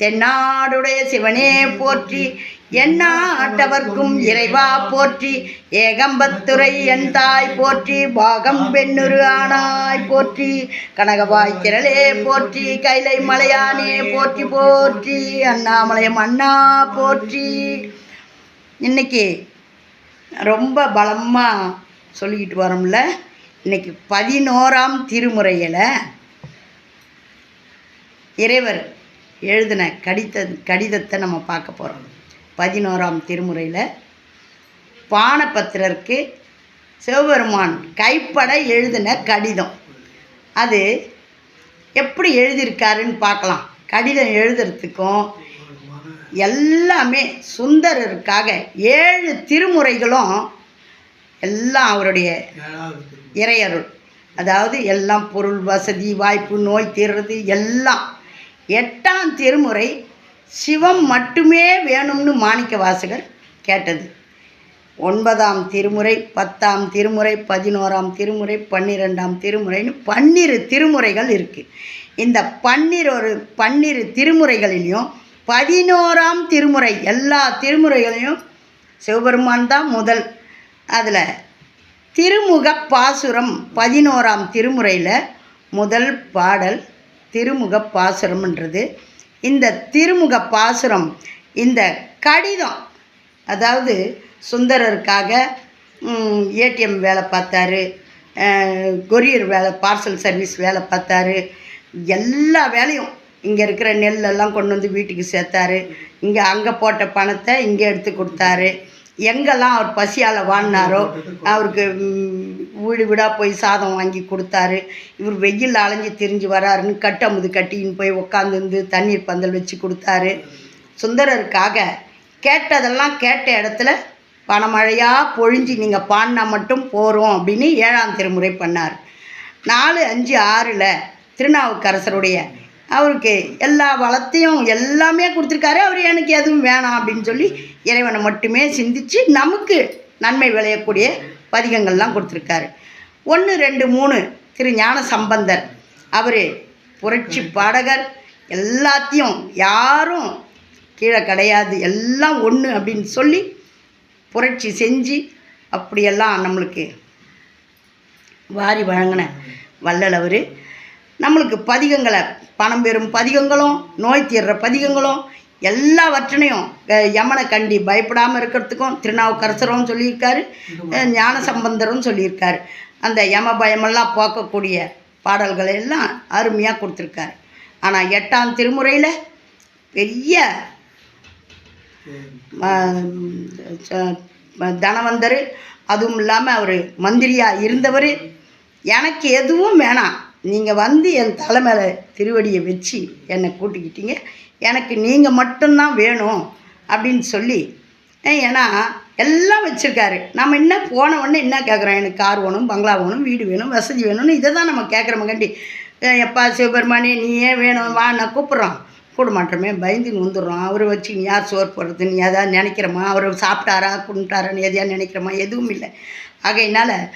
தென்னாடுடைய சிவனே போற்றி எந்நாட்டவர்க்கும் இறைவா போற்றி ஏகம்பத்துரை என் தாய் போற்றி பாகம் பெண்ணுரு ஆனாய் போற்றி கனகவாய் திரளே போற்றி கைலை மலையானே போற்றி போற்றி அண்ணாமலையம் அண்ணா போற்றி. இன்னைக்கு ரொம்ப பலமாக சொல்லிக்கிட்டு வரோம்ல. இன்னைக்கு பதினோராம் திருமுறையில் இறைவர் எழுதின கடித கடிதத்தை நம்ம பார்க்க போகிறோம் பதினோராம் திருமுறையில் பானபத்திரருக்கு சிவபெருமான் கைப்பட எழுதின கடிதம். அது எப்படி எழுதியிருக்காருன்னு பார்க்கலாம். கடிதம் எழுதுறதுக்கும் எல்லாமே சுந்தரருக்காக ஏழு திருமுறைகளும் எல்லாம் அவருடைய இறையருள். அதாவது எல்லாம் பொருள் வசதி வாய்ப்பு நோய் தீர்றது எல்லாம் எட்டாம் திருமுறை சிவம் மட்டுமே வேணும்னு மாணிக்க வாசகர் கேட்டது. ஒன்பதாம் திருமுறை பத்தாம் திருமுறை பதினோராம் திருமுறை பன்னிரெண்டாம் திருமுறைன்னு பன்னிரு திருமுறைகள் இருக்குது இந்த பன்னிரொரு பன்னிரு திருமுறைகளிலையும் பதினோராம் திருமுறை எல்லா திருமுறைகளையும் சிவபெருமான் தான் முதல். அதில் திருமுக பாசுரம் பதினோராம் திருமுறையில் முதல் பாடல் திருமுக பாசுரம்ன்றது இந்த திருமுக பாசுரம் இந்த கடிதம் அதாவது சுந்தரருக்காக ஏடிஎம் வேலை பார்த்தாரு கொரியர் வேலை பார்சல் சர்வீஸ் வேலை பார்த்தாரு எல்லா வேலையும் இங்கே இருக்கிற நெல்லெல்லாம் கொண்டு வந்து வீட்டுக்கு சேர்த்தாரு. இங்கே அங்கே போட்ட பணத்தை இங்கே எடுத்து கொடுத்தாரு. எங்கெல்லாம் அவர் பசியால் வாழ்னாரோ அவருக்கு வீடு வீடாக போய் சாதம் வாங்கி கொடுத்தாரு. இவர் வெயில் அலைஞ்சு திரிஞ்சு வராருன்னு கட்டமுது கட்டின்னு போய் உட்காந்துருந்து தண்ணீர் பந்தல் வச்சு கொடுத்தாரு. சுந்தரருக்காக கேட்டதெல்லாம் கேட்ட இடத்துல பணமழையாக பொழிஞ்சு நீங்கள் பாடினா மட்டும் போகிறோம் அப்படின்னு ஏழாம் திருமுறை பண்ணார். நாலு அஞ்சு ஆறில் திருநாவுக்கரசருடைய அவருக்கு எல்லா வளத்தையும் எல்லாமே கொடுத்துருக்காரு. அவர் எனக்கு எதுவும் வேணாம் அப்படின்னு சொல்லி இறைவனை மட்டுமே சிந்திச்சு நமக்கு நன்மை விளையக்கூடிய பதிகங்கள்லாம் கொடுத்துருக்காரு. ஒன்று ரெண்டு மூணு திரு ஞான சம்பந்தர். அவர் புரட்சி பாடகர். எல்லாத்தையும் யாரும் கீழே கிடையாது. எல்லாம் ஒன்று அப்படின்னு சொல்லி புரட்சி செஞ்சு அப்படியெல்லாம் நம்மளுக்கு வாரி வழங்கின வள்ளல் அவர். நம்மளுக்கு பதிகங்களை பணம் பெறும் பதிகங்களும் நோய் தீர்ற பதிகங்களும் எல்லாவற்றினையும் யமனை கண்டி பயப்படாமல் இருக்கிறதுக்கும் திருநாவுக்கரசரும் சொல்லியிருக்காரு ஞான சம்பந்தரும் சொல்லியிருக்காரு. அந்த யம பயமெல்லாம் போக்கக்கூடிய பாடல்களை எல்லாம் அருமையாக கொடுத்துருக்காரு. ஆனால் எட்டாம் திருமுறையில் பெரிய தனவந்தர் அதுவும் இல்லாமல் அவர் மந்திரியாக இருந்தவர் எனக்கு எதுவும் வேணாம். நீங்கள் வந்து என் தலை மேலே திருவடியை வச்சு என்னை கூட்டிக்கிட்டீங்க. எனக்கு நீங்கள் மட்டும்தான் வேணும் அப்படின்னு சொல்லி ஏன்னா எல்லாம் வச்சுருக்காரு. நம்ம என்ன போன உடனே என்ன கேட்குறோம் எனக்கு கார் வேணும் பங்களா வேணும் வீடு வேணும் வசதி வேணும்னு இதை தான் நம்ம கேட்குறோம் கண்டி. எப்பா சிவபெருமானே நீ ஏன் வேணும்? வா நான் கூப்பிட்றோம். கூட மாட்டோமே பயந்து வந்துடுறோம். அவரை வச்சு நீ யார் சோறு போடுறது? நீ எதாவது நினைக்கிறோமா? அவர் சாப்பிட்டாரா குண்டாரான்னு எதையா நினைக்கிறோமா? எதுவும் இல்லை. ஆகையினால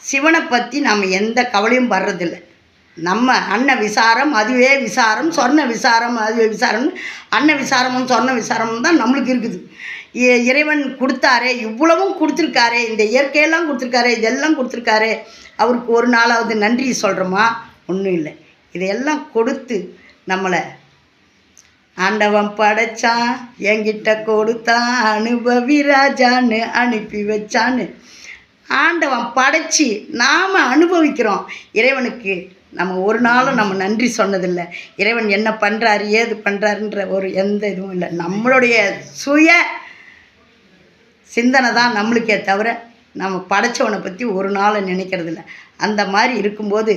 சிவனை பற்றி நாம் எந்த கவலையும் வர்றதில்லை நம்ம அன்ன விசாரம் அதுவே விசாரம் சொர்ண விசாரம் அதுவே விசாரம். அன்ன விசாரமும் சொர்ண விசாரமும் தான் நம்மளுக்கு இருக்குது. இறைவன் கொடுத்தாரே இவ்வளவும் கொடுத்துருக்காரே இந்த இயற்கையெல்லாம் கொடுத்துருக்காரே இதெல்லாம் கொடுத்துருக்காரே. அவருக்கு ஒரு நாளாவது நன்றி சொல்கிறோமா ஒன்றும் இல்லை. இதையெல்லாம் கொடுத்து நம்மளை ஆண்டவன் படைச்சான் என்கிட்ட கொடுத்தான் அனுபவி ராஜான்னு அனுப்பி வச்சான்னு. ஆண்டவன் படைச்சி நாம் அனுபவிக்கிறோம். இறைவனுக்கு நம்ம ஒரு நாளும் நம்ம நன்றி சொன்னதில்லை. இறைவன் என்ன பண்ணுறாரு ஏது பண்ணுறாருன்ற ஒரு எந்த இதுவும் இல்லை. நம்மளுடைய சுய சிந்தனை தான் நம்மளுக்கே தவிர நம்ம படைச்சவனை பற்றி ஒரு நாள் நினைக்கிறதில்ல. அந்த மாதிரி இருக்கும்போது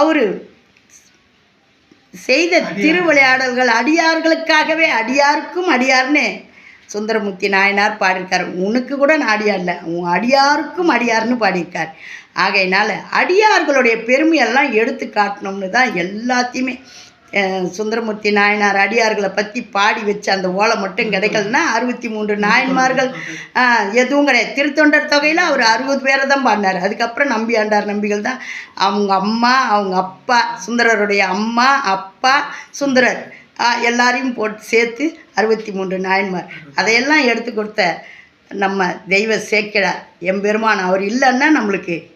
அவர் செய்த திருவிளையாடல்கள் அடியார்களுக்காகவே அடியாருக்கும் அடியார்னு சுந்தரமூர்த்தி நாயனார் பாடியிருக்கார். உனக்கு கூட நான் அடியார் இல்லை. உன் அடியாருக்கும் அடியார்னு பாடியிருக்கார். ஆகையினால் அடியார்களுடைய பெருமையெல்லாம் எடுத்து காட்டணும்னு தான் எல்லாத்தையுமே சுந்தரமூர்த்தி நாயனார் அடியார்களை பற்றி பாடி வச்ச அந்த ஓலை மட்டும் கிடைக்கலன்னா அறுபத்தி மூன்று நாயன்மார்கள் எதுவும் கிடையாது. திருத்தொண்டர் தொகையில் அவர் அறுபது பேரை தான் பாடினார். அதுக்கப்புறம் நம்பி ஆண்டார் நம்பிகள் தான். அவங்க அம்மா அவங்க அப்பா சுந்தரருடைய அம்மா அப்பா சுந்தரர். எல்லாரையும் போட்டு சேர்த்து அறுபத்தி மூன்று நாயன்மார். அதையெல்லாம் எடுத்து கொடுத்த நம்ம தெய்வ சேக்கிழார் எம்பெருமான் அவர் இல்லைன்னா நம்மளுக்கு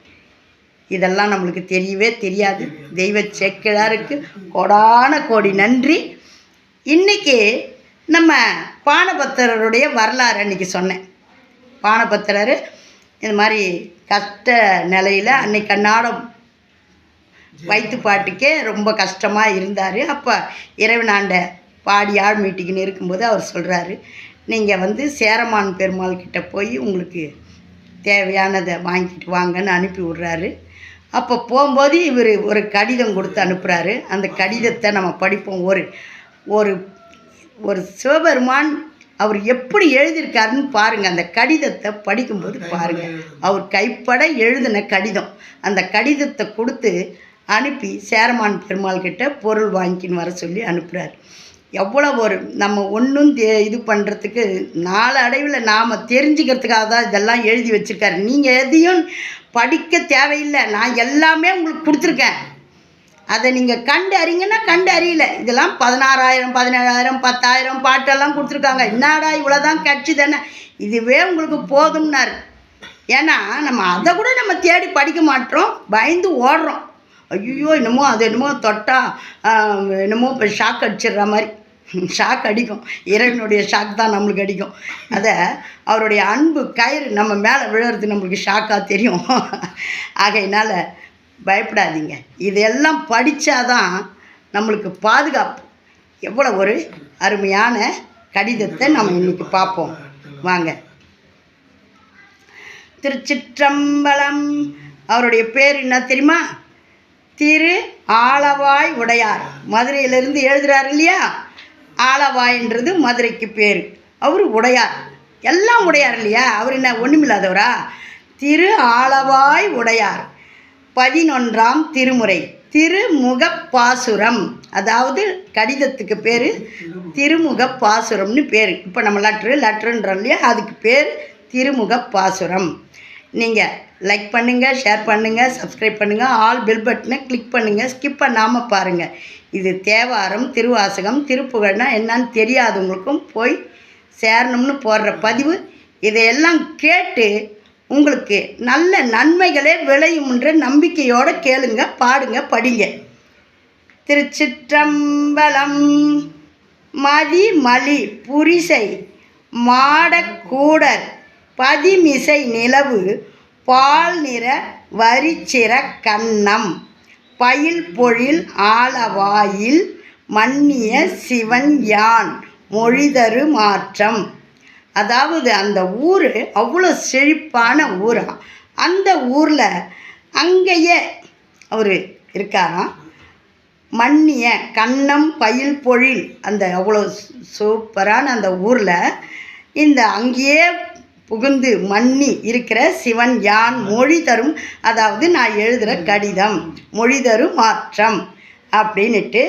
இதெல்லாம் நம்மளுக்கு தெரியவே தெரியாது. தெய்வ சேக்கிழாருக்கு கோடான கோடி நன்றி. இன்னைக்கு நம்ம பானபத்திரருடைய வரலாறு அன்னைக்கு சொன்னேன். பானபத்திரர் இந்த மாதிரி கஷ்ட நிலையில் அன்னைக்கு அன்னாடம் வயிற்று பாட்டுக்கே ரொம்ப கஷ்டமாக இருந்தார். அப்போ இறைவனாண்ட பாடி ஆள் மீட்டிங்கன்னு இருக்கும்போது அவர் சொல்கிறாரு நீங்கள் வந்து சேரமான் பெருமாள் கிட்ட போய் உங்களுக்கு தேவையானதை வாங்கிட்டு வாங்கன்னு அனுப்பி விட்றாரு. அப்போ போகும்போது இவர் ஒரு கடிதம் கொடுத்து அனுப்புகிறாரு அந்த கடிதத்தை நம்ம படிப்போம். ஒரு ஒரு ஒரு சிவபெருமான் அவர் எப்படி எழுதியிருக்காருன்னு பாருங்கள் அந்த கடிதத்தை படிக்கும்போது பாருங்கள் அவர் கைப்பட எழுதின கடிதம். அந்த கடிதத்தை கொடுத்து அனுப்பி சேரமான் பெருமாள் கிட்ட பொருள் வாங்கிக்கின்னு வர சொல்லி அனுப்புகிறார் எவ்வளோ ஒரு நம்ம ஒன்றும் தே இது பண்ணுறதுக்கு நாலு அடைவில் நாம் தெரிஞ்சுக்கிறதுக்காக தான் இதெல்லாம் எழுதி வச்சுருக்காரு. நீங்கள் எதையும் படிக்க தேவையில்லை. நான் எல்லாமே உங்களுக்கு கொடுத்துருக்கேன். அதை நீங்கள் கண்டு அறிங்கன்னா கண்டு அறியல. இதெல்லாம் பதினாறாயிரம் பதினேழாயிரம் பத்தாயிரம் பாட்டெல்லாம் கொடுத்துருக்காங்க. என்னடா இவ்வளோதான் கட்சி தானே? இதுவே உங்களுக்கு போதும்னாரு. ஏன்னா நம்ம அதை கூட நம்ம தேடி படிக்க மாட்டோம். பயந்து ஓடுறோம். ஐயோ என்னமோ அது என்னமோ தொட்டால் என்னமோ இப்போ ஷாக் அடிச்சிடுற மாதிரி. ஷாக் அடிக்கும். இறைவனுடைய ஷாக் தான் நம்மளுக்கு அடிக்கும். அதை அவருடைய அன்பு கயிறு நம்ம மேலே விழுறது நம்மளுக்கு ஷாக்காக தெரியும். ஆகையினால் பயப்படாதீங்க. இதெல்லாம் படித்தாதான் நம்மளுக்கு பாதுகாப்பு. எவ்வளோ ஒரு அருமையான கடிதத்தை நம்ம இன்னைக்கு பார்ப்போம். வாங்க. திருச்சிற்றம்பலம். அவருடைய பேர் என்ன தெரியுமா? திரு ஆலவாய் உடையார். மதுரையிலிருந்து எழுதுறாரு இல்லையா? ஆலவாய்ன்றது மதுரைக்கு பேர். அவர் உடையார். எல்லாம் உடையார் இல்லையா? அவர் என்ன ஒன்றுமில்லாதவரா திரு ஆலவாய் உடையார். பதினொன்றாம் திருமுறை. திருமுகப்பாசுரம். அதாவது கடிதத்துக்கு பேர் திருமுகப்பாசுரம்னு பேர். இப்போ நம்ம லெட்ரு லட்ருன்றோம் இல்லையா? அதுக்கு பேர் திருமுகப்பாசுரம். நீங்கள் லைக் பண்ணுங்கள் ஷேர் பண்ணுங்கள் சப்ஸ்கிரைப் பண்ணுங்கள் ஆல் பெல் பட்டனை கிளிக் பண்ணுங்கள் ஸ்கிப் பண்ணாமல் பாருங்கள் இது தேவாரம் திருவாசகம் திருப்புகழ்னா என்னன்னு தெரியாதவங்களுக்கும் போய் சேரணும்னு போடுற பதிவு. இதையெல்லாம் கேட்டு உங்களுக்கு நல்ல நன்மைகளே விளையும்ன்ற நம்பிக்கையோடு கேளுங்க பாடுங்க படிங்க. திருச்சிற்றம்பலம் மதிமலி புரிசை மாடக்கூடர் பதிமிசை நிலவு பால் நிற வரிச்சிற கன்னம் பயில் பொழில் ஆலவாயில் மன்னிய சிவன் யான் மொழிதரு மாற்றம். அதாவது அந்த ஊர் அவ்வளோ செழிப்பான ஊரா. அந்த ஊரில் அங்கேயே அவர் இருக்காராம். மன்னிய கண்ணம் பயில் பொழில் அந்த அவ்வளோ சூ- சூப்பரான அந்த ஊரில். இந்த அங்கேயே புகுந்து மன்னி இருக்கிற சிவன் யான் மொழி தரும். அதாவது நான் எழுதுகிற கடிதம். மொழி தரும் மாற்றம். அப்படின்னுட்டு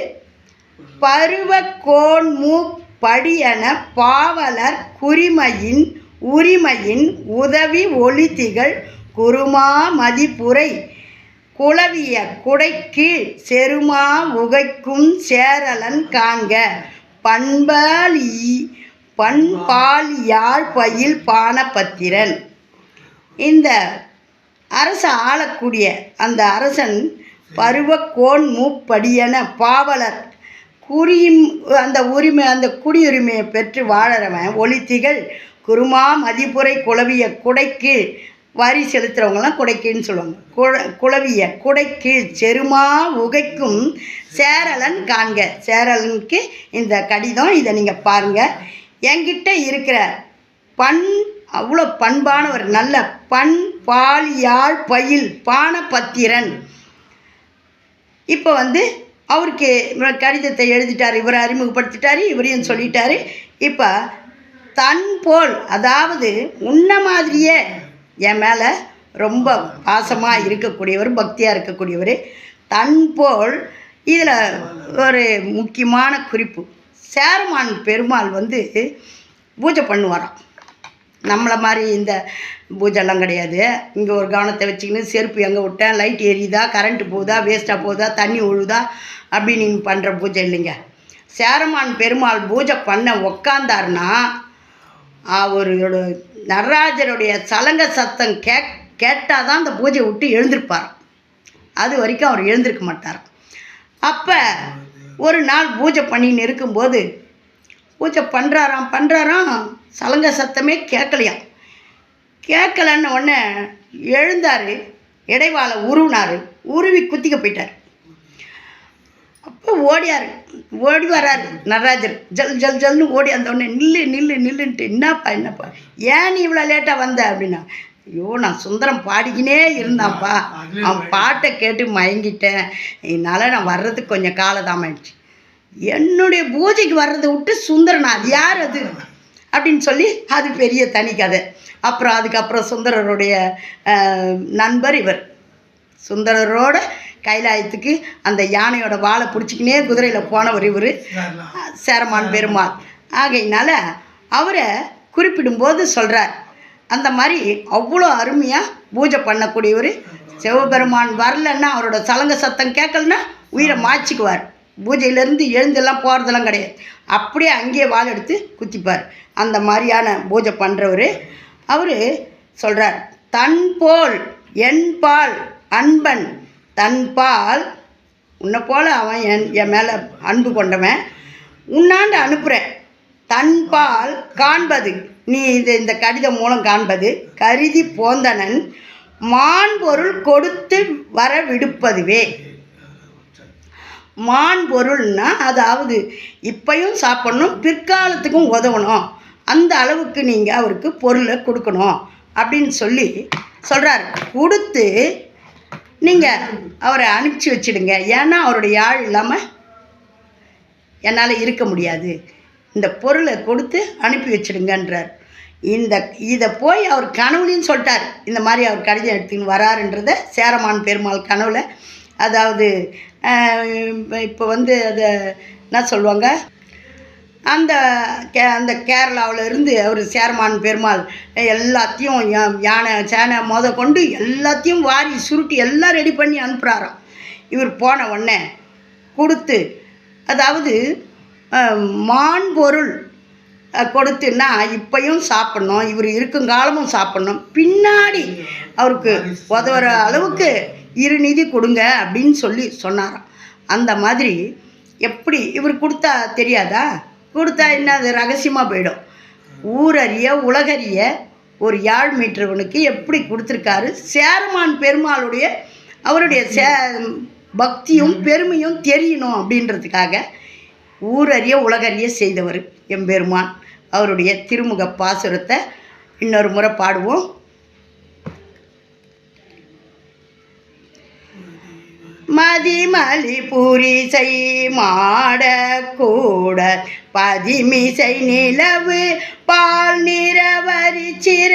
பருவ கோன்மூ படியன பாவலர் குறிமையின் உரிமையின் உதவி ஒளித்திகள் குருமா மதிப்புரை குளவிய கீழ் செருமா உகைக்கும் சேரலன் காங்க பண்பால் பண்பால் யாழ் பயில் பானபத்திரன் இந்த அரச ஆளக்கூடிய அந்த அரசன் பருவக்கோன் மூப்படியன பாவலர். குறியும் அந்த உரிமை அந்த குடியுரிமையை பெற்று வாழறவன் ஒளித்திகள் குருமா மதிப்புரை குளவிய குடைக்கு வரி செலுத்துகிறவங்களாம் குடைக்குன்னு சொல்லுவாங்க. குழ குளவிய குடைக்கு செருமா உகைக்கும் சேரலன் காண்க. சேரலனுக்கு இந்த கடிதம் இதை நீங்கள் பாருங்கள் என்கிட்ட இருக்கிற பண் அவ்வளோ பண்பானவர் நல்ல பண் பால் யாழ் பயில் பானபத்திரன். இப்போ வந்து அவருக்கு இவர் கடிதத்தை எழுதிட்டார் இவரை அறிமுகப்படுத்திட்டாரு இவரையும் சொல்லிட்டாரு. இப்போ தன் போல் அதாவது உன்ன மாதிரியே என் மேலே ரொம்ப பாசமாக இருக்கக்கூடியவர் பக்தியாக இருக்கக்கூடியவர் தன் போல். இதில் ஒரு முக்கியமான குறிப்பு. சேரமான் பெருமாள் வந்து பூஜை பண்ணுவாராம். நம்மளை மாதிரி இந்த பூஜைலாம் கிடையாது. இங்கே ஒரு கவனத்தை வச்சுக்கின்னு செருப்பு எங்கே விட்டேன்? லைட் எரியுதா? கரண்ட்டு போகுதா? வேஸ்ட்டாக போகுதா? தண்ணி ஒழுதா அப்படின்னு நீங்கள் பண்ணுற பூஜை இல்லைங்க. சேரமான் பெருமாள் பூஜை பண்ண உக்காந்தாருன்னா அவரோட நடராஜருடைய சலங்க சத்தம் கே கேட்டால் தான் அந்த பூஜையை விட்டு எழுந்திருப்பார் அது வரைக்கும் அவர் எழுந்திருக்க மாட்டார் அப்போ ஒரு நாள் பூஜை பண்ணின்னு இருக்கும்போது பூஜை பண்ணுறாராம் பண்ணுறாராம் சலங்க சத்தமே கேட்கலையாம் கேட்கலன்னு உடனே எழுந்தார் இடைவாளை உருவினார் உருவி குத்திக்க போயிட்டார். அப்போ ஓடியார் ஓடி வராரு நடராஜர். ஜல் ஜல் ஜல்னு ஓடி அந்த உடனே நில்லு நில்லு நில்லுன்ட்டு என்னப்பா என்னப்பா? ஏன் நீ இவ்வளோ லேட்டாக வந்த? அப்படின்னா ஐயோ நான் சுந்தரம் பாடிக்கினே இருந்தான்ப்பா. அவன் பாட்டை கேட்டு மயங்கிட்டேன். இதனால் நான் வர்றதுக்கு கொஞ்சம் காலதாமாயிடுச்சு என்னுடைய பூஜைக்கு வர்றதை விட்டு சுந்தரனா? அது யார் அது? அப்படின்னு சொல்லி அது பெரிய தனி கதை. அப்புறம் அதுக்கப்புறம் சுந்தரருடைய நண்பர் இவர். சுந்தரரோட கைலாயத்துக்கு அந்த யானையோட வாழை பிடிச்சிக்கினே குதிரையில் போனவர் இவர். சேரமான் பெருமாள். ஆகையினால அவரை குறிப்பிடும்போது சொல்கிறார் அந்த மாதிரி அவ்வளோ அருமையாக பூஜை பண்ணக்கூடியவர் சிவபெருமான் வரலன்னா அவரோட சலங்க சத்தம் கேட்கலன்னா உயிரை மாய்ச்சிக்குவார். பூஜையிலேருந்து எழுந்தெல்லாம் போகிறதெல்லாம் கிடையாது. அப்படியே அங்கேயே வாள் எடுத்து குத்திப்பார். அந்த மாதிரியான பூஜை பண்ணுறவர் அவர் சொல்கிறார் தன் போல் அன்பன் தன்பால் உன்னை போல் அவன் என் என் மேலே அன்பு கொண்டவன் உன்னாண்டு அனுப்புகிறேன் தன்பால் காண்பது. நீ இது இந்த கடிதம் மூலம் காண்பது. கருதி போந்தனன் மான்பொருள் கொடுத்து வர விடுப்பதுவே மான் பொருள்னா அதாவது இப்பையும் சாப்பிடணும் பிற்காலத்துக்கும் உதவணும். அந்த அளவுக்கு நீங்கள் அவருக்கு பொருளை கொடுக்கணும் அப்படின்னு சொல்லி சொல்கிறார் கொடுத்து நீங்கள் அவரை அனுப்பிச்சி வச்சிடுங்க. ஏன்னா அவருடைய யாழ் இல்லாமல் என்னால் இருக்க முடியாது. இந்த பொருளை கொடுத்து அனுப்பி வச்சிடுங்கன்றார். இந்த இதை போய் அவர் கனவுலையும் சொல்லிட்டார். இந்த மாதிரி அவர் கடிதம் எடுத்துன்னு வராருன்றத சேரமான் பெருமாள் கனவுல. அதாவது இப்போ வந்து அதை என்ன சொல்லுவாங்க? அந்த கே அந்த கேரளாவில் இருந்து அவர் சேரமான் பெருமாள் எல்லாத்தையும் யா- யானை சேனை மொத கொண்டு எல்லாத்தையும் வாரி சுருட்டி எல்லாம் ரெடி பண்ணி அனுப்புகிறாராம் இவர் போன உடனே கொடுத்து அதாவது மான் பொருள் கொடுத்துன்னா இப்பையும் சாப்பிட்ணும் இவர் இருக்கும் காலமும் சாப்பிட்ணும். பின்னாடி அவருக்கு உதவுற அளவுக்கு இரு நிதி கொடுங்க அப்படின்னு சொல்லி சொன்னாராம். அந்த மாதிரி எப்படி இவர் கொடுத்தா தெரியாதா? கொடுத்தா என்ன அது ரகசியமாக போயிடும். ஊரறிய உலகறிய ஒரு யாழ் மீட்டவனுக்கு எப்படி கொடுத்துருக்காரு? சேரமான் பெருமாளுடைய அவருடைய சே பக்தியும் பெருமையும் தெரியணும் அப்படின்றதுக்காக ஊரறிய உலகறிய செய்தவர் எம்பெருமான். அவருடைய திருமுக பாசுரத்தை இன்னொரு முறை பாடுவோம். மதிமலி புரிசை மாடக்கூட பதிமிசை நிலவு பால் நிறவரிச்சிற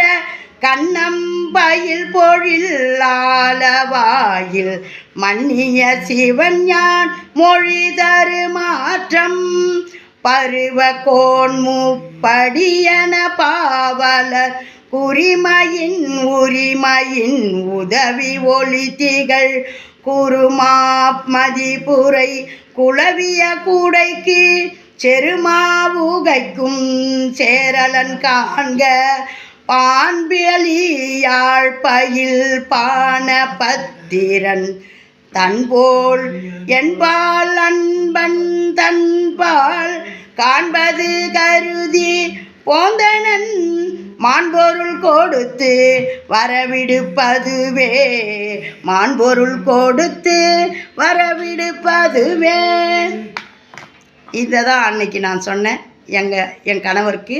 கண்ணம்பயில் பொழில்லாலவாயில் மன்னிய சிவன் யான் மொழி தரு மாற்றம். பருவகோன் முப்படியன பாவலர். குறிமையின் உரிமையின் உதவி ஒளி திகழ் குருமா மதிபுரை குளவிய கூடைக்கு செருமாவுகைக்கும் சேரலன் காண்க. பான்பியலியாழ் பயில் பான பத்திரன் தன்போல் என்பால் அன்பன் தன்பால் காண்பது கருதி போந்தனன் மான்பொருள் கொடுத்து வரவிடுப்பதுவே. மான்பொருள் கொடுத்து வரவிடுப்பதுவே. இதை தான் அன்னைக்கு நான் சொன்னேன். எங்கள் என் கணவருக்கு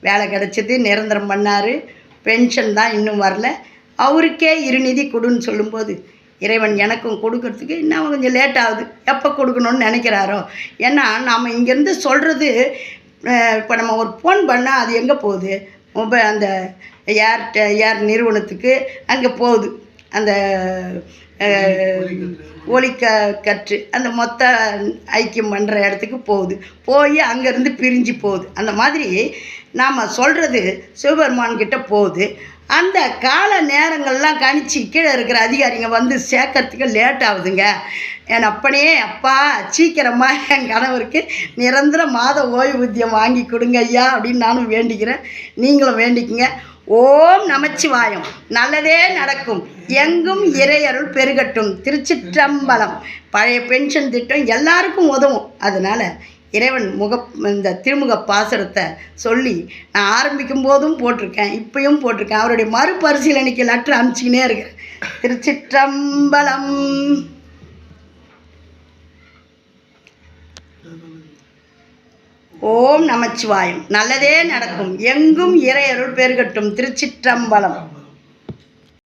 வேலை கிடச்சிது நிரந்தரம் பண்ணார். பென்ஷன் தான் இன்னும் வரல. அவருக்கே இருநிதி கொடுன்னு சொல்லும்போது இறைவன் எனக்கும் கொடுக்கறதுக்கு இன்னும் கொஞ்சம் லேட் ஆகுது. எப்போ கொடுக்கணும்னு நினைக்கிறாரோ? ஏன்னா நாம் இங்கேருந்து சொல்கிறது இப்போ நம்ம ஒரு ஃபோன் பண்ணால் அது எங்கே போகுது? மொபைல் அந்த ஏர் ஏர் நிறுவனத்துக்கு அங்கே போகுது. அந்த ஒலிக்க கற்று அந்த மொத்த ஐக்கியம் பண்ணுற இடத்துக்கு போகுது. போய் அங்கேருந்து பிரிஞ்சு போகுது. அந்த மாதிரி நாம் சொல்கிறது சிவபெருமான்கிட்ட போகுது. அந்த கால நேரங்கள்லாம் கணிச்சு கீழே இருக்கிற அதிகாரிங்க வந்து சேர்க்கறதுக்கு லேட் ஆகுதுங்க. என் அப்பனே அப்பா சீக்கிரமாக என் கணவருக்கு நிரந்தர மாத ஓய்வூதியம் வாங்கி கொடுங்க ஐயா அப்படின்னு நானும் வேண்டிக்கிறேன். நீங்களும் வேண்டிக்குங்க. ஓம் நமச்சிவாயம். நல்லதே நடக்கும். எங்கும் இறையருள் பெருகட்டும். திருச்சிற்றம்பலம். பழைய பென்ஷன் திட்டம் எல்லாருக்கும் உதவும். அதனால் இறைவன் முக இந்த திருமுக பாசுரத்தை சொல்லி நான் ஆரம்பிக்கும் போதும் போட்டிருக்கேன் இப்பயும் போட்டிருக்கேன். அவருடைய மறுபரிசீலனைக்கு லெட்டர் அனுப்பிச்சிக்கினே இருக்கேன். திருச்சிற்றம்பலம். ஓம் நமச்சிவாயம். நல்லதே நடக்கும். எங்கும் இறையருள் பெருகட்டும். திருச்சிற்றம்பலம்.